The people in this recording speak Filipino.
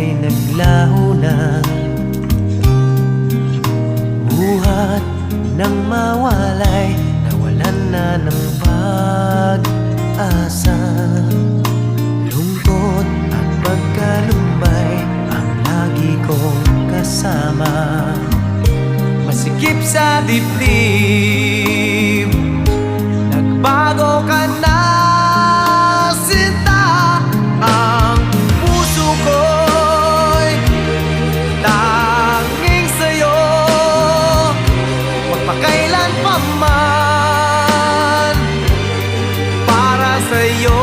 ay naglaho na. Buhat ng mawalay Nawalan na ng pag-asa. Lungkot at pagkalumbay Ang lagi kong kasama. Masikip sa dibdib paman para sa'yo.